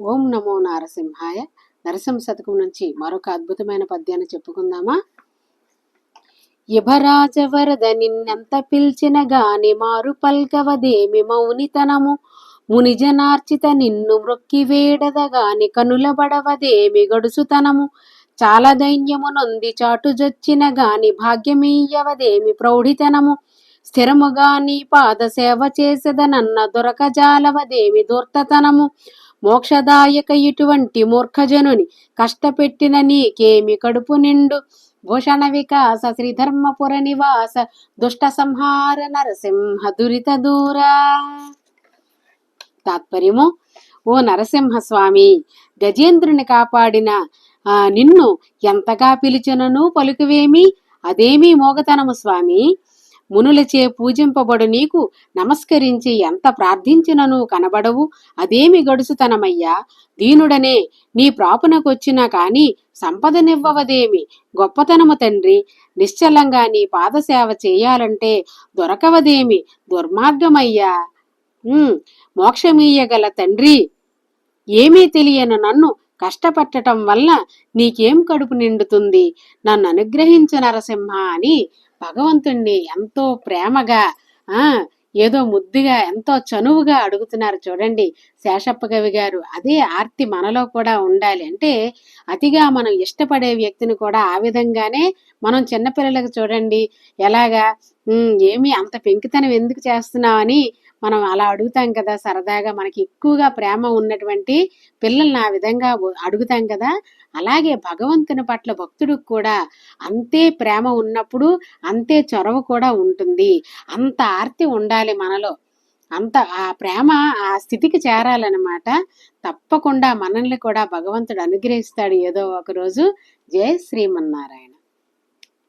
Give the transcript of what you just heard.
ఓం నమో నారసింహాయ. నరసింహ శతకం నుంచి మరొక అద్భుతమైన పద్యాన్ని చెప్పుకుందామా? యుభరాజ వరద నిన్నెంత పిలిచిన గాని మారు పల్కవదేమి మౌనితనము. మునిజనార్చిత నిన్ను మ్రొక్కి వేడదగాని కనుల బడవదేమి గడుసుతనము. చాలా దైన్యము నొంది చాటుజొచ్చిన గాని భాగ్యమీయవదేమి ప్రౌఢితనము. స్థిరముగా నీ పాద సేవ చేసదనన్న దొరకజాలవదేమి దుర్తతనము. మోక్షదాయక ఇటువంటి మూర్ఖజనుని కష్టపెట్టిన నీకేమి కడుపు నిండు. భూషణ వికాస శ్రీధర్మపుర నివాస దుష్ట సంహార నరసింహ దురిత దూరా. తాత్పర్యము? ఓ నరసింహ స్వామి గజేంద్రుని కాపాడిన ఆ, నిన్ను ఎంతగా పిలిచినను పలుకువేమి? అదేమీ మోగతనము స్వామి? మునులచే పూజింపబడు నీకు నమస్కరించి ఎంత ప్రార్థించినను కనబడవు? అదేమి గడుసుతనమయ్యా? దీనుడనే నీ ప్రాపునకొచ్చినా కాని సంపదనివ్వవదేమి? గొప్పతనము తండ్రి నిశ్చలంగా నీ పాదసేవ చేయాలంటే దొరకవదేమి? దుర్మార్గమయ్యా. మోక్షమీయగల తండ్రి ఏమీ తెలియని నన్ను కష్టపట్టటం వల్ల నీకేం కడుపు నిండుతుంది? నన్ను అనుగ్రహించు నరసింహ అని భగవంతుణ్ణి ఎంతో ప్రేమగా ఆ ఏదో ముద్దుగా ఎంతో చనువుగా అడుగుతున్నారు చూడండి శేషప్ప కవి గారు. అదే ఆర్తి మనలో కూడా ఉండాలి. అంటే అతిగా మనం ఇష్టపడే వ్యక్తిని కూడా ఆ విధంగానే మనం చిన్నపిల్లలకు చూడండి ఎలాగా ఏమి అంత పెంకితనం ఎందుకు చేస్తున్నామని మనం అలా అడుగుతాం కదా సరదాగా మనకి ఎక్కువగా ప్రేమ ఉన్నటువంటి పిల్లల్ని ఆ విధంగా అడుగుతాం కదా అలాగే భగవంతుని పట్ల భక్తుడికి కూడా అంతే ప్రేమ ఉన్నప్పుడు అంతే చొరవ కూడా ఉంటుంది. అంత ఆర్తి ఉండాలి మనలో. అంత ఆ ప్రేమ ఆ స్థితికి చేరాలన్నమాట. తప్పకుండా మనల్ని కూడా భగవంతుడు అనుగ్రహిస్తాడు ఏదో ఒక రోజు. జయ శ్రీమన్నారాయణ.